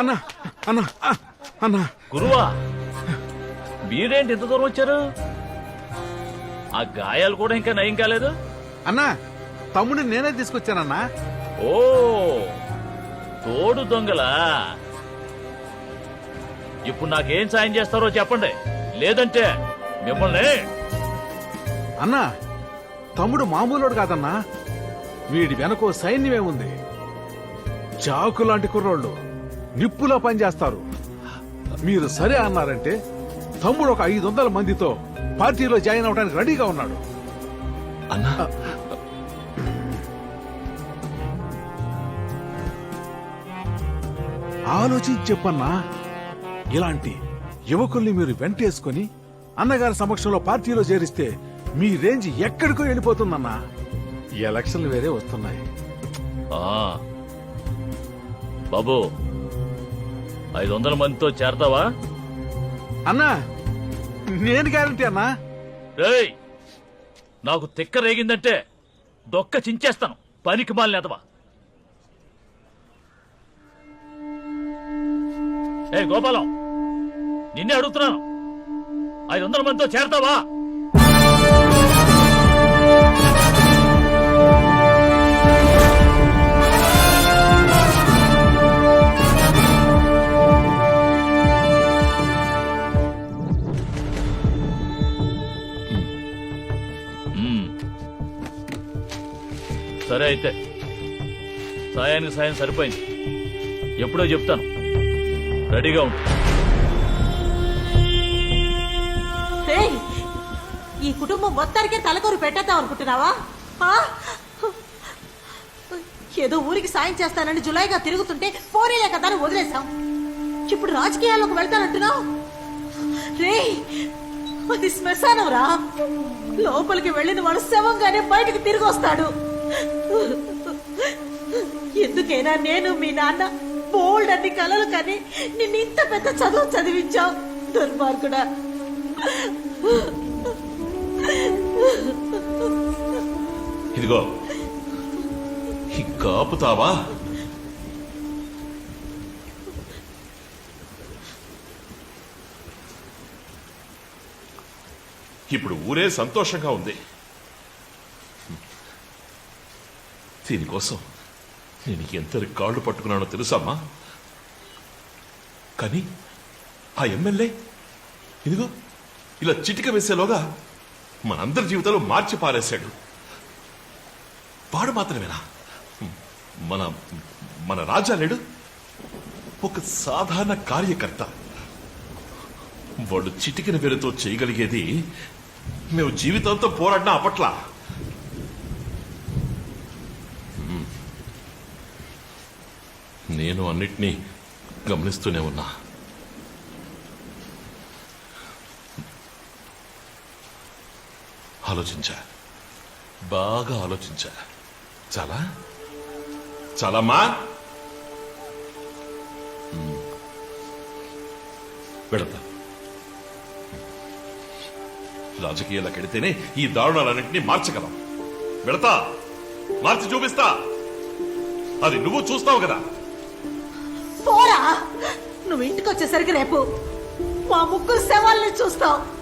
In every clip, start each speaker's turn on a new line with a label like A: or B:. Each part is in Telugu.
A: అన్న. అన్న అన్న
B: గురువా మీరేంటి ఇంత దూరం వచ్చారు? ఆ గాయాలు కూడా ఇంకా నయం కాలేదు?
A: అన్న తమ్ముడిని నేనే తీసుకొచ్చానన్నా.
B: ఓ తోడు దొంగలా? ఇప్పుడు నాకేం సాయం చేస్తారో చెప్పండి. లేదంటే మిమ్మల్ని
A: అన్న తమ్ముడు మామూలుడు కాదన్నా. వీడి వెనకో సైన్యమే ఉంది చాకు లాంటి కుర్రోళ్ళు. నిప్పులో పనిచేస్తారు. మీరు సరే అన్నారంటే తమ్ముడు ఒక ఐదు వందల మందితో పార్టీలో జాయిన్ అవడానికి రెడీగా ఉన్నాడు.
C: అన్నా.
A: ఆలోచించి చెప్పన్నా ఇలాంటి యువకుల్ని మీరు వెంటేసుకొని అన్నగారి సమక్షంలో పార్టీలో చేరిస్తే మీ రేంజ్ ఎక్కడికో వెళ్ళిపోతుందన్నా. ఎలక్షన్లు వేరే వస్తున్నాయి.
B: ఆ. బాబు ఐదు వందల మందితో చేరతావా?
A: అన్నా నేను గ్యారంటీ అన్నా.
B: రేయ్ నాకు తిక్క రేగిందంటే దొక్క చించేస్తాను పనికి మాలినేతవా ఏ గోపాలం నిన్నే అడుగుతున్నాను ఐదు వందల మందితో చేరతావా? సరే అయితే సాయానికి సాయం సరిపోయింది. ఎప్పుడో చెప్తాను. రెడీగా ఉండు.
D: ఈ కుటుంబం మొత్తానికే తలకూరు పెట్టేద్దాం అనుకుంటున్నావా? ఆ? ఏదో ఊరికి సాయం చేస్తానని జులైగా తిరుగుతుంటే పోనీలే కదా అని వదిలేశాం. ఇప్పుడు రాజకీయాల్లోకి వెళ్తానంటున్నావు? రే అది శ్మశానం రా లోపలికి వెళ్ళిన వాడు శవంగానే బయటకు తిరిగి వస్తాడు. ఎందుకైనా నేను మీ నాన్న బోల్డ్ అన్ని కలలు కానీ నిన్ను ఇంత పెద్ద చదువు చదివించావు. దుర్మార్గుడా.
C: ఇదిగో ఇంకా ఆపుతావా ఇప్పుడు ఊరే సంతోషంగా ఉంది. దీనికోసం నేను ఎంత కాళ్ళు పట్టుకున్నానో తెలుసమ్మా కానీ ఆ ఎమ్మెల్యే ఇదిగో ఇలా చిటిక వేసేలోగా మనందరి జీవితాలు మార్చి పారేశాడు. వాడు మాత్రమేనా? మన మన రాజా లేడు? ఒక సాధారణ కార్యకర్త. వాడు చిటికిన వేలతో చేయగలిగేది మేము జీవితంతో పోరాడినా అప్పట్లా. నేను అన్నిటినీ గమనిస్తూనే ఉన్నా. ఆలోచించా. బాగా ఆలోచించా. చాలా? చాలమ్మా వెళతా రాజకీయాలకు వెడితేనే ఈ దారుణాలన్నింటినీ మార్చగలం. వెళతా. మార్చి చూపిస్తా. అది నువ్వు చూస్తావు కదా.
D: పోరా. నువ్వు ఇంటికి వచ్చేసరికి రేపు మా ముగ్గురు శవాల్ని చూస్తావు.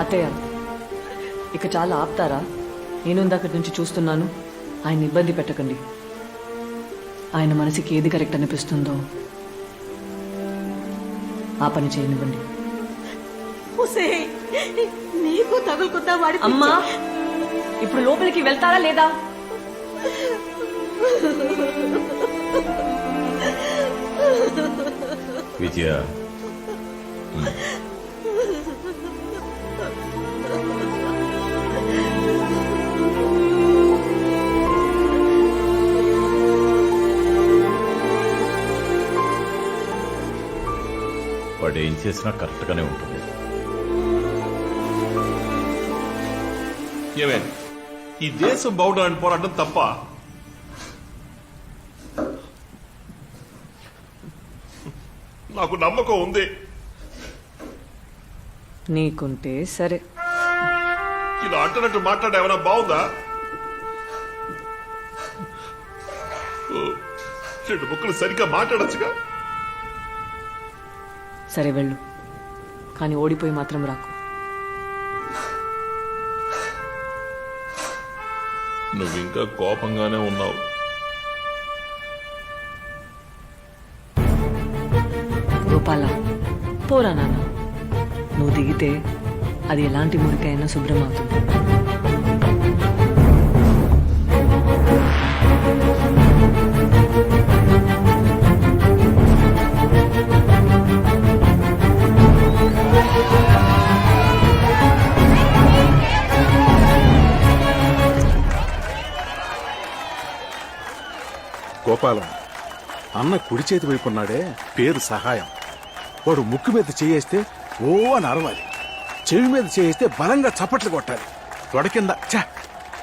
E: అత్తయ్య ఇక చాలా ఆపుతారా? నేను ఇందాకటి నుంచి చూస్తున్నాను. ఆయన ఇబ్బంది పెట్టకండి. ఆయన మనసుకి ఏది కరెక్ట్ అనిపిస్తుందో ఆ పని చేయనివ్వండి
D: నీకు తగులుకుందా వాడి.
E: అమ్మా ఇప్పుడు లోపలికి వెళ్తారా లేదా
C: విజయ
B: వాడు ఏం చేసినా కరెక్ట్ గానే ఉంటుంది.
C: ఏమే ఈ దేశం బాగుండాలని పోరాటం తప్ప నాకు నమ్మకం ఉంది.
E: నీకుంటే సరే.
C: ఇలా అంటున్నట్టు మాట్లాడే ఏమైనా బాగుందా? రెండు ముక్కలు సరిగ్గా మాట్లాడచ్చుగా?
E: సరే వెళ్ళు. కానీ ఓడిపోయి మాత్రం రాకు.
C: నువ్వు ఇంకా కోపంగానే ఉన్నావు.
E: గోపాల పోరా నాన్న. నువ్వు దిగితే అది ఎలాంటి మురికైనా శుభ్రం అవుతుంది.
A: గోపాలం. అన్న కుడి చేతి వైపు ఉన్నాడే పేరు సహాయం. వాడు ముక్కు మీద చేయేస్తే ఓ అని అరవాలి. చెవి మీద చేయేస్తే బలంగా చప్పట్లు కొట్టాలి. తొడ కింద!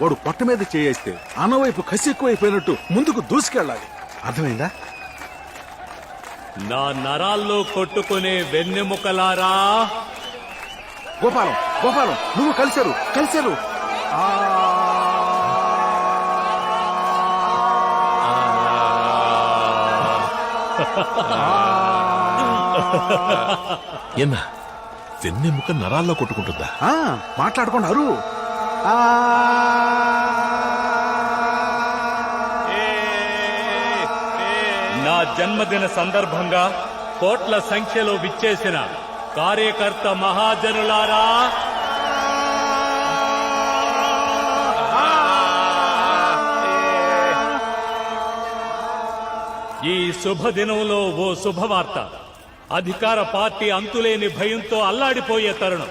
A: వాడు పొట్ట మీద చేయేస్తే అన్న వైపు కసి ఎక్కువైపోయినట్టు ముందుకు దూసుకెళ్ళాలి. అర్థమైందా?
F: నా నరాల్లో కొట్టుకునే వెన్నెముకలారా?
A: గోపాలం గోపాలం నువ్వు కలిశారు కలిశారు ఆ
C: ఏనా వెన్నె ముక్క నరాల్లో కొట్టుకుంటుందా?
A: మాట్లాడుకున్నారు
F: నా జన్మదిన సందర్భంగా కోట్ల సంఖ్యలో విచ్చేసిన కార్యకర్త మహాజనులారా ఈ శుభదినంలో ఓ శుభవార్త. అధికార పార్టీ అంతులేని భయంతో అల్లాడిపోయే తరుణం.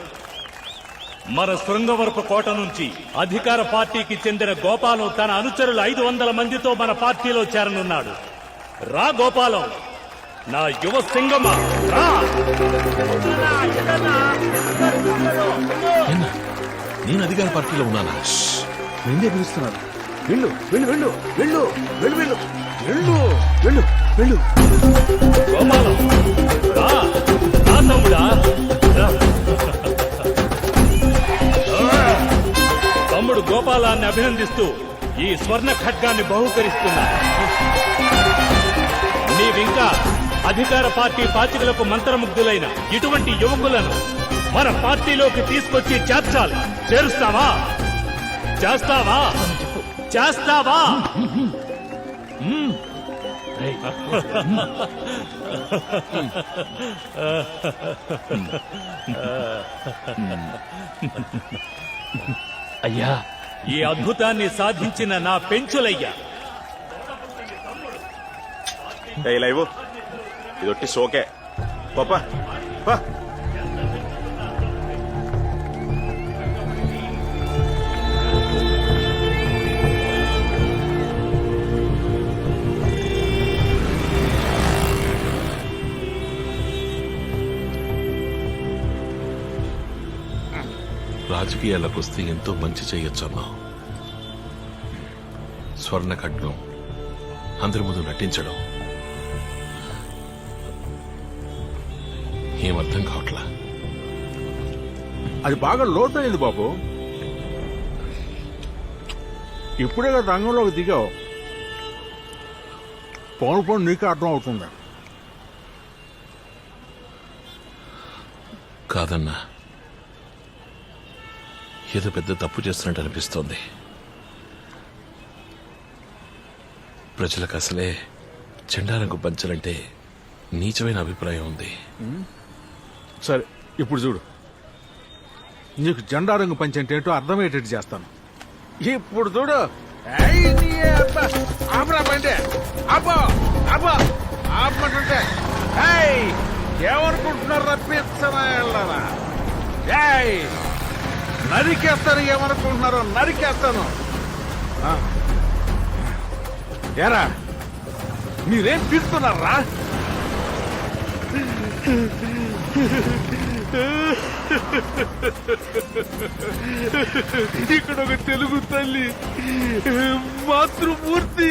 F: మన శృంగవరపు కోట నుంచి అధికార పార్టీకి చెందిన గోపాలం తన అనుచరులు ఐదు వందల మందితో మన పార్టీలో చేరనున్నాడు. రా గోపాలం. నా యువ సింగమ రా.
C: నేను అధికార పార్టీలో ఉన్నానా?
A: నిన్నే పిలుస్తున్నారు వెళ్ళు వెళ్ళు వెళ్ళు వెళ్ళు వెళ్ళు వెళ్ళు వెళ్ళు వెళ్ళు. వెళ్ళు
F: గోపాలం రా. రా తమ్ముడా. రా. తమ్ముడు గోపాలాన్ని అభినందిస్తూ ఈ స్వర్ణ ఖడ్గాన్ని బహుకరిస్తున్నా నీవింకా అధికార పార్టీ పాచికలకు మంత్రముగ్ధులైన ఇటువంటి యువకులను మన పార్టీలోకి తీసుకొచ్చి చేర్చాలి. చేరుస్తావా? చేస్తావా? చేస్తావా?
B: అయ్యా
F: ఈ అద్భుతాన్ని సాధించిన నా పెంచులయ్యా.
G: ఏ లైవ్. ఇదొట్టి సోకే. పాప
C: రాజకీయాలకు వస్తే ఎంతో మంచి చేయొచ్చన్నావు స్వర్ణ ఖడ్గం అందరి ముందు నటించడం ఏమర్థం కావట్లా?
A: అది బాగా లోతైంది బాబు. ఇప్పుడే కదా రంగంలోకి దిగావు. పౌను పౌను నీకే అర్థం అవుతుంది.
C: కాదన్నా ఏదో పెద్ద తప్పు చేస్తున్నట్టు అనిపిస్తోంది. ప్రజలకు అసలే చెండాలకు పంచాలంటే నీచమైన అభిప్రాయం ఉంది.
A: సరే ఇప్పుడు చూడు. నీకు జెండా రంగు పంచంటే ఏంటో అర్థమయ్యేటట్టు చేస్తాను. ఇప్పుడు చూడు. ఏయ్ నీ అబ్బా. ఆపురా బండి అబ్బో అబ్బో ఆపమంటుంటే. ఏయ్ ఏమనుకుంటున్నారు రప్పించనా ఏయ్ నరికేస్తాను ఏమనుకుంటున్నారో నరికేస్తాను. ఆ. ఏరా మీరేం పిలుస్తున్నారా ఇక్కడ ఒక తెలుగు తల్లి మాతృమూర్తి.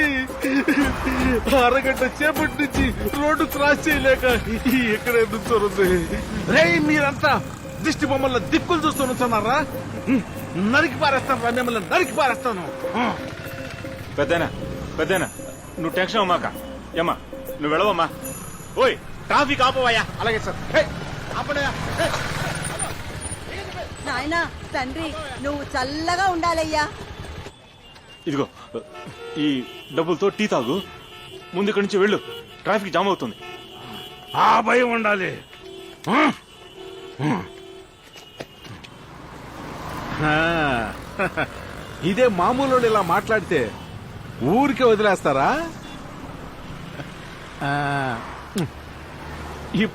A: అరగంట చేపటి నుంచి రోడ్డు క్రాస్ చేయలేక ఇక్కడ ఎందుకు రే మీరంతా దిష్టి బొమ్మల దిక్కులు చూస్తూ నుంచున్నారా నరికి పారేస్తాను రా మిమ్మల్ని నరికి పారేస్తాను.
H: పెద్దనా పెద్దనా నువ్వు టెన్షన్ అమ్మాక ఏమ్మా నువ్వు వెళ్ళవమ్మా. ఓయ్ ట్రాఫిక్ ఆపవయ్యా.
A: అలాగే సార్.
I: నాయనా తండ్రి నువ్వు చల్లగా ఉండాలయ్యా.
H: ఇదిగో ఈ డబ్బులతో టీ తాగు. ముందు ఇక్కడి నుంచి వెళ్ళు. ట్రాఫిక్ జామ్ అవుతుంది.
A: ఆ భయం ఉండాలి ఆ. ఆ. ఇదే మామూలు ఇలా మాట్లాడితే ఊరికే వదిలేస్తారా ఆ. ఇప్పుడు